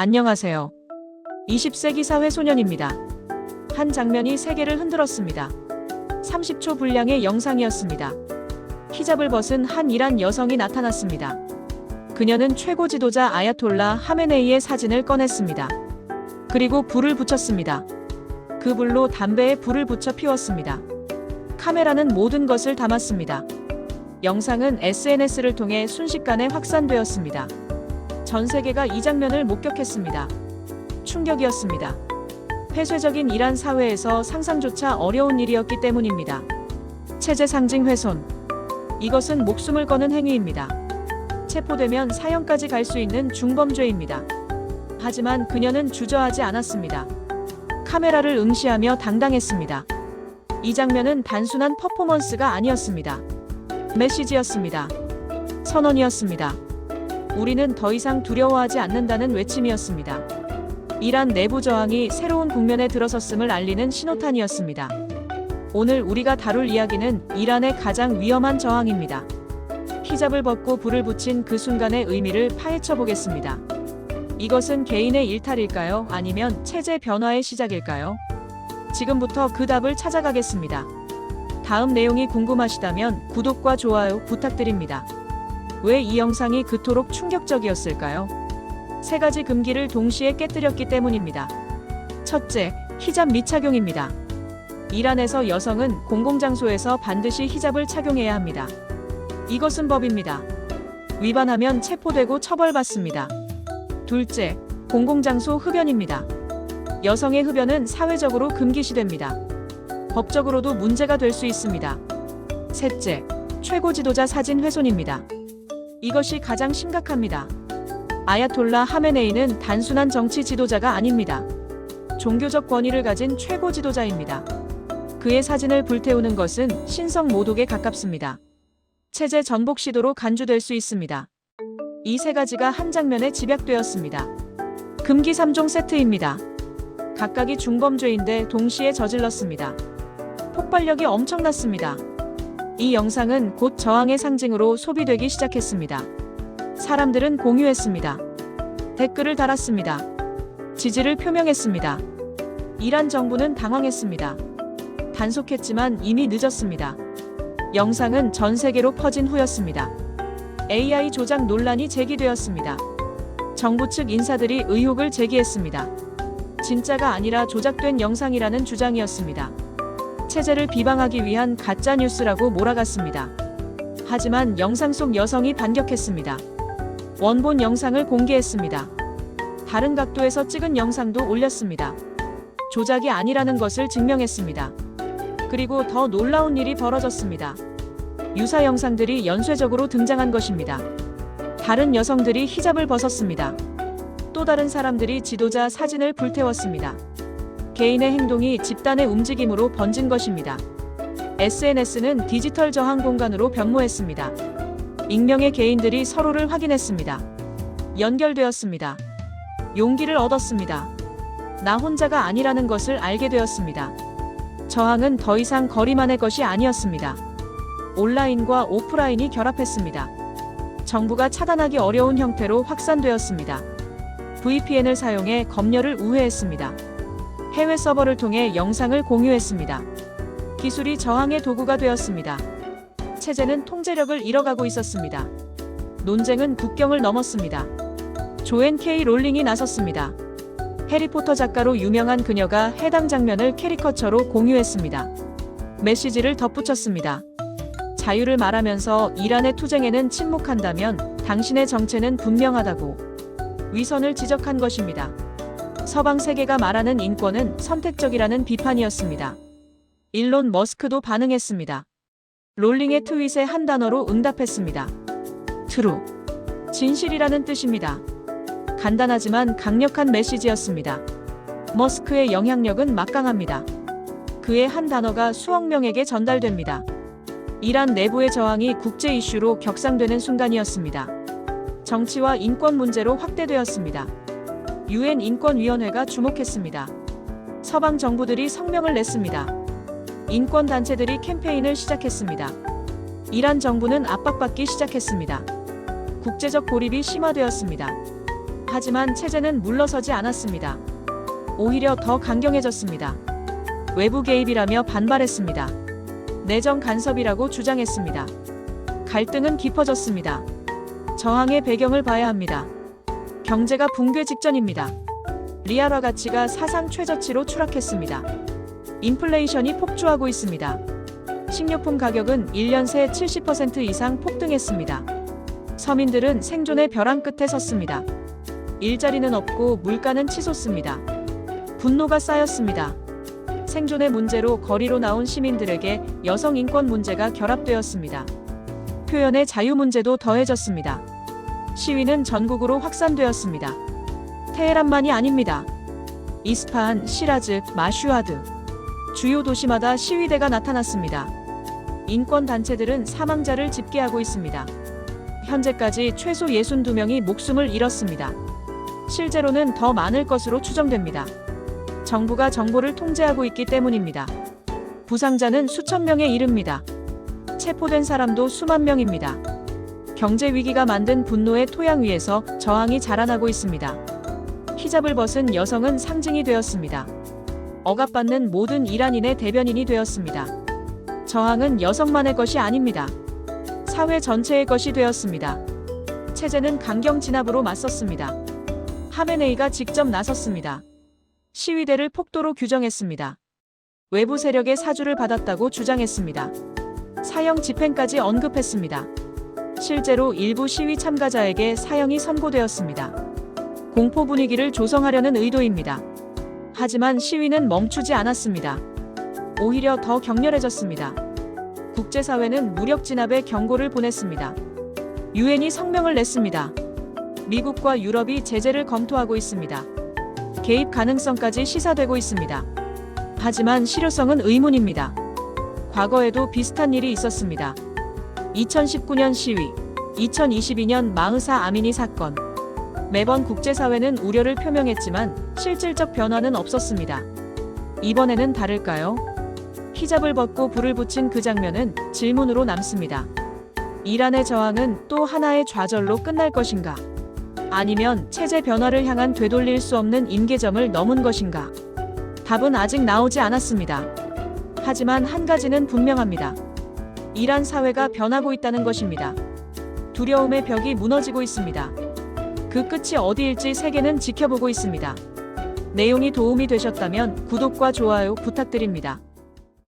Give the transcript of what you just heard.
안녕하세요. 20세기 사회 소년입니다. 한 장면이 세계를 흔들었습니다. 30초 분량의 영상이었습니다. 히잡을 벗은 한 이란 여성이 나타났습니다. 그녀는 최고 지도자 아야톨라 하메네이의 사진을 꺼냈습니다. 그리고 불을 붙였습니다. 그 불로 담배에 불을 붙여 피웠습니다. 카메라는 모든 것을 담았습니다. 영상은 SNS를 통해 순식간에 확산되었습니다. 전 세계가 이 장면을 목격했습니다. 충격이었습니다. 폐쇄적인 이란 사회에서 상상조차 어려운 일이었기 때문입니다. 체제 상징 훼손. 이것은 목숨을 거는 행위입니다. 체포되면 사형까지 갈 수 있는 중범죄입니다. 하지만 그녀는 주저하지 않았습니다. 카메라를 응시하며 당당했습니다. 이 장면은 단순한 퍼포먼스가 아니었습니다. 메시지였습니다. 선언이었습니다. 우리는 더 이상 두려워하지 않는다는 외침이었습니다. 이란 내부 저항이 새로운 국면에 들어섰음을 알리는 신호탄이었습니다. 오늘 우리가 다룰 이야기는 이란의 가장 위험한 저항입니다. 히잡을 벗고 불을 붙인 그 순간의 의미를 파헤쳐 보겠습니다. 이것은 개인의 일탈일까요? 아니면 체제 변화의 시작일까요? 지금부터 그 답을 찾아가겠습니다. 다음 내용이 궁금하시다면 구독과 좋아요 부탁드립니다. 왜 이 영상이 그토록 충격적이었을까요? 세 가지 금기를 동시에 깨뜨렸기 때문입니다. 첫째, 히잡 미착용입니다. 이란에서 여성은 공공장소에서 반드시 히잡을 착용해야 합니다. 이것은 법입니다. 위반하면 체포되고 처벌받습니다. 둘째, 공공장소 흡연입니다. 여성의 흡연은 사회적으로 금기시됩니다. 법적으로도 문제가 될 수 있습니다. 셋째, 최고 지도자 사진 훼손입니다. 이것이 가장 심각합니다. 아야톨라 하메네이는 단순한 정치 지도자가 아닙니다. 종교적 권위를 가진 최고 지도자입니다. 그의 사진을 불태우는 것은 신성 모독에 가깝습니다. 체제 전복 시도로 간주될 수 있습니다. 이 세 가지가 한 장면에 집약되었습니다. 금기 3종 세트입니다. 각각이 중범죄인데 동시에 저질렀습니다. 폭발력이 엄청났습니다. 이 영상은 곧 저항의 상징으로 소비되기 시작했습니다. 사람들은 공유했습니다. 댓글을 달았습니다. 지지를 표명했습니다. 이란 정부는 당황했습니다. 단속했지만 이미 늦었습니다. 영상은 전 세계로 퍼진 후였습니다. AI 조작 논란이 제기되었습니다. 정부 측 인사들이 의혹을 제기했습니다. 진짜가 아니라 조작된 영상이라는 주장이었습니다. 체제를 비방하기 위한 가짜 뉴스라고 몰아갔습니다. 하지만 영상 속 여성이 반격했습니다. 원본 영상을 공개했습니다. 다른 각도에서 찍은 영상도 올렸습니다. 조작이 아니라는 것을 증명했습니다. 그리고 더 놀라운 일이 벌어졌습니다. 유사 영상들이 연쇄적으로 등장한 것입니다. 다른 여성들이 히잡을 벗었습니다. 또 다른 사람들이 지도자 사진을 불태웠습니다. 개인의 행동이 집단의 움직임으로 번진 것입니다. SNS는 디지털 저항 공간으로 변모했습니다. 익명의 개인들이 서로를 확인했습니다. 연결되었습니다. 용기를 얻었습니다. 나 혼자가 아니라는 것을 알게 되었습니다. 저항은 더 이상 거리만의 것이 아니었습니다. 온라인과 오프라인이 결합했습니다. 정부가 차단하기 어려운 형태로 확산되었습니다. VPN을 사용해 검열을 우회했습니다. 해외 서버를 통해 영상을 공유했습니다. 기술이 저항의 도구가 되었습니다. 체제는 통제력을 잃어가고 있었습니다. 논쟁은 국경을 넘었습니다. 조앤 케이 롤링이 나섰습니다. 해리포터 작가로 유명한 그녀가 해당 장면을 캐리커처로 공유했습니다. 메시지를 덧붙였습니다. 자유를 말하면서 이란의 투쟁에는 침묵한다면 당신의 정체는 분명하다고 위선을 지적한 것입니다. 서방 세계가 말하는 인권은 선택적이라는 비판이었습니다. 일론 머스크도 반응했습니다. 롤링의 트윗에 한 단어로 응답했습니다. 트루. 진실이라는 뜻입니다. 간단하지만 강력한 메시지였습니다. 머스크의 영향력은 막강합니다. 그의 한 단어가 수억 명에게 전달됩니다. 이란 내부의 저항이 국제 이슈로 격상되는 순간이었습니다. 정치와 인권 문제로 확대되었습니다. 유엔 인권위원회가 주목했습니다. 서방 정부들이 성명을 냈습니다. 인권 단체들이 캠페인을 시작했습니다. 이란 정부는 압박받기 시작했습니다. 국제적 고립이 심화되었습니다. 하지만 체제는 물러서지 않았습니다. 오히려 더 강경해졌습니다. 외부 개입이라며 반발했습니다. 내정 간섭이라고 주장했습니다. 갈등은 깊어졌습니다. 저항의 배경을 봐야 합니다. 경제가 붕괴 직전입니다. 리알화 가치가 사상 최저치로 추락했습니다. 인플레이션이 폭주하고 있습니다. 식료품 가격은 1년 새 70% 이상 폭등했습니다. 서민들은 생존의 벼랑 끝에 섰습니다. 일자리는 없고 물가는 치솟습니다. 분노가 쌓였습니다. 생존의 문제로 거리로 나온 시민들에게 여성 인권 문제가 결합되었습니다. 표현의 자유 문제도 더해졌습니다. 시위는 전국으로 확산되었습니다. 테헤란만이 아닙니다. 이스파한, 시라즈, 마슈아드 주요 도시마다 시위대가 나타났습니다. 인권 단체들은 사망자를 집계하고 있습니다. 현재까지 최소 62명이 목숨을 잃었습니다. 실제로는 더 많을 것으로 추정됩니다. 정부가 정보를 통제하고 있기 때문입니다. 부상자는 수천 명에 이릅니다. 체포된 사람도 수만 명입니다. 경제 위기가 만든 분노의 토양 위에서 저항이 자라나고 있습니다. 히잡을 벗은 여성은 상징이 되었습니다. 억압받는 모든 이란인의 대변인이 되었습니다. 저항은 여성만의 것이 아닙니다. 사회 전체의 것이 되었습니다. 체제는 강경 진압으로 맞섰습니다. 하메네이가 직접 나섰습니다. 시위대를 폭도로 규정했습니다. 외부 세력의 사주를 받았다고 주장했습니다. 사형 집행까지 언급했습니다. 실제로 일부 시위 참가자에게 사형이 선고되었습니다. 공포 분위기를 조성하려는 의도입니다. 하지만 시위는 멈추지 않았습니다. 오히려 더 격렬해졌습니다. 국제사회는 무력 진압의 경고를 보냈습니다. 유엔이 성명을 냈습니다. 미국과 유럽이 제재를 검토하고 있습니다. 개입 가능성까지 시사되고 있습니다. 하지만 실효성은 의문입니다. 과거에도 비슷한 일이 있었습니다. 2019년 시위, 2022년 마흐사 아미니 사건. 매번 국제사회는 우려를 표명했지만 실질적 변화는 없었습니다. 이번에는 다를까요? 히잡을 벗고 불을 붙인 그 장면은 질문으로 남습니다. 이란의 저항은 또 하나의 좌절로 끝날 것인가? 아니면 체제 변화를 향한 되돌릴 수 없는 임계점을 넘은 것인가? 답은 아직 나오지 않았습니다. 하지만 한 가지는 분명합니다. 이란 사회가 변하고 있다는 것입니다. 두려움의 벽이 무너지고 있습니다. 그 끝이 어디일지 세계는 지켜보고 있습니다. 내용이 도움이 되셨다면 구독과 좋아요 부탁드립니다.